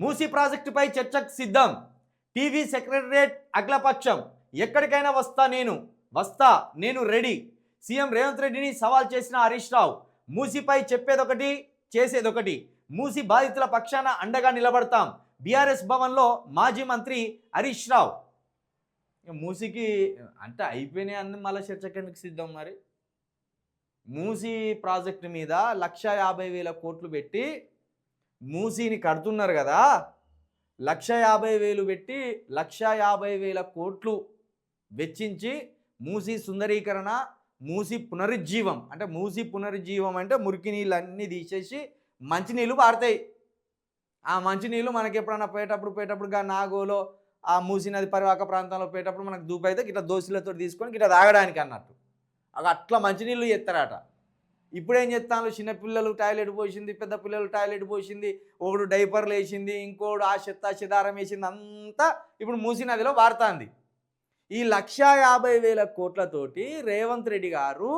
మూసీ ప్రాజెక్టుపై చర్చకు సిద్ధం. టీవీ సెక్రటరేట్ అగ్లపక్షం ఎక్కడికైనా వస్తా నేను వస్తా నేను రెడీ. సీఎం రేవంత్ రెడ్డిని సవాల్ చేసిన హరీష్ రావు మూసీపై చెప్పేదొకటి చేసేదొకటి. మూసి బాధితుల పక్షాన అండగా నిలబడతాం. బీఆర్ఎస్ భవన్లో మాజీ మంత్రి హరీష్ రావు. మూసీకి అంటే అయిపోయినాయి అన్ని మళ్ళీ చర్చకెందుకు సిద్ధం మరి? మూసీ ప్రాజెక్టు మీద లక్ష యాభై వేల కోట్లు పెట్టి మూసీని కడుతున్నారు కదా లక్ష యాభై వేలు పెట్టి లక్ష యాభై వేల కోట్లు వెచ్చించి మూసీ సుందరీకరణ మూసి పునరుజ్జీవం అంటే మూసి పునరుజ్జీవం అంటే మురికి నీళ్ళు అన్నీ తీసేసి మంచినీళ్ళు పారుతాయి. ఆ మంచినీళ్ళు మనకి ఎప్పుడన్నా పోయేటప్పుడు పోయేటప్పుడు నాగోలో ఆ మూసి నది పరివాహక ప్రాంతంలో పోయేటప్పుడు మనకు దూపు అయితే దోశలతో తీసుకొని గిట్ట తాగడానికి అన్నట్టు. అవి అట్లా మంచినీళ్ళు చేస్తారట. ఇప్పుడు ఏం చిన్నపిల్లలు టాయిలెట్ పోసింది పెద్ద పిల్లలు టాయిలెట్ పోసింది ఒకడు డైపర్లు వేసింది ఇంకోడు ఆ చెత్త చెదారం వేసింది అంతా ఇప్పుడు మూసి నదిలో వాడుతుంది ఈ లక్షా యాభై వేల కోట్లతోటి రేవంత్ రెడ్డి గారు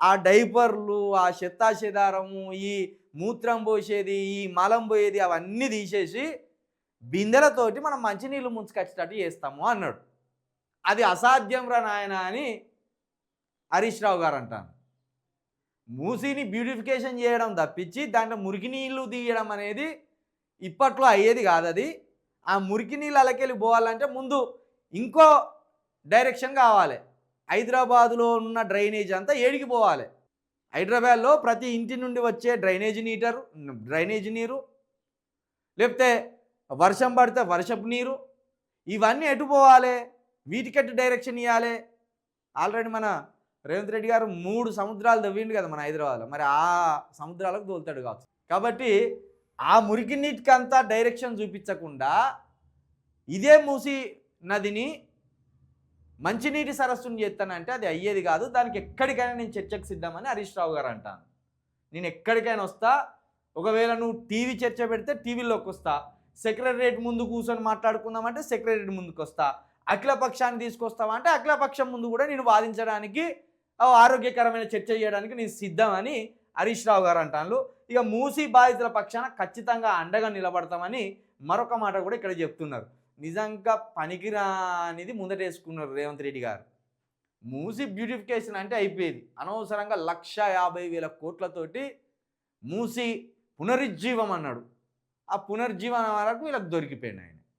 ఆ డైపర్లు ఆ చెత్తా చెదారము ఈ మూత్రం పోసేది ఈ మలం పోయేది అవన్నీ తీసేసి బిందెలతోటి మనం మంచినీళ్ళు ముంచుకొచ్చేటట్టు చేస్తాము అన్నాడు. అది అసాధ్యం రా నాయన అని హరీష్ రావు గారు అంటాను మూసీని బ్యూటిఫికేషన్ చేయడం తప్పించి దాంట్లో మురికి నీళ్ళు తీయడం అనేది ఇప్పట్లో అయ్యేది కాదు అది. ఆ మురికి నీళ్ళు అలకెళ్ళి పోవాలంటే ముందు ఇంకో డైరెక్షన్ కావాలి. హైదరాబాదులో ఉన్న డ్రైనేజ్ అంతా ఏడికి పోవాలి. హైదరాబాద్లో ప్రతి ఇంటి నుండి వచ్చే డ్రైనేజ్ నీటర్ డ్రైనేజ్ నీరు లేకపోతే వర్షం పడితే వర్షపు నీరు ఇవన్నీ ఎటు పోవాలి? వీటికట్టు డైరెక్షన్ ఇవ్వాలి ఆల్రెడీ మన రేవంత్ రెడ్డి గారు మూడు సముద్రాలు తవ్విండు కదా మన హైదరాబాద్లో. మరి ఆ సముద్రాలకు తోలుతాడు కావచ్చు. కాబట్టి ఆ మురికి నీటికి అంతా డైరెక్షన్ చూపించకుండా ఇదే మూసి నదిని మంచినీటి సరస్సుని చేస్తానంటే అది అయ్యేది కాదు. దానికి ఎక్కడికైనా నేను చర్చకు సిద్ధమని హరీష్ రావు గారు అంటాను నేను ఎక్కడికైనా వస్తా ఒకవేళ నువ్వు టీవీ చర్చ పెడితే టీవీలోకి వస్తా. సెక్రటరేట్ ముందు కూర్చొని మాట్లాడుకుందామంటే సెక్రటరేట్ ముందుకు వస్తా. అఖిలపక్షాన్ని తీసుకొస్తావా అంటే అఖిలపక్షం ముందు కూడా నేను వాదించడానికి ఆరోగ్యకరమైన చర్చ చేయడానికి నేను సిద్ధమని హరీష్ రావు గారు అంటాను ఇక మూసి బాధితుల పక్షాన ఖచ్చితంగా అండగా నిలబడతామని మరొక మాట కూడా ఇక్కడ చెప్తున్నారు. నిజంగా పనికిరా అనేది ముందటేసుకున్నారు రేవంత్ రెడ్డి గారు. మూసి బ్యూటిఫికేషన్ అంటే అయిపోయేది. అనవసరంగా లక్ష యాభై వేల కోట్లతోటి మూసి పునరుజ్జీవం అన్నాడు. ఆ పునర్జీవనం వరకు వీళ్ళకి దొరికిపోయినాయి.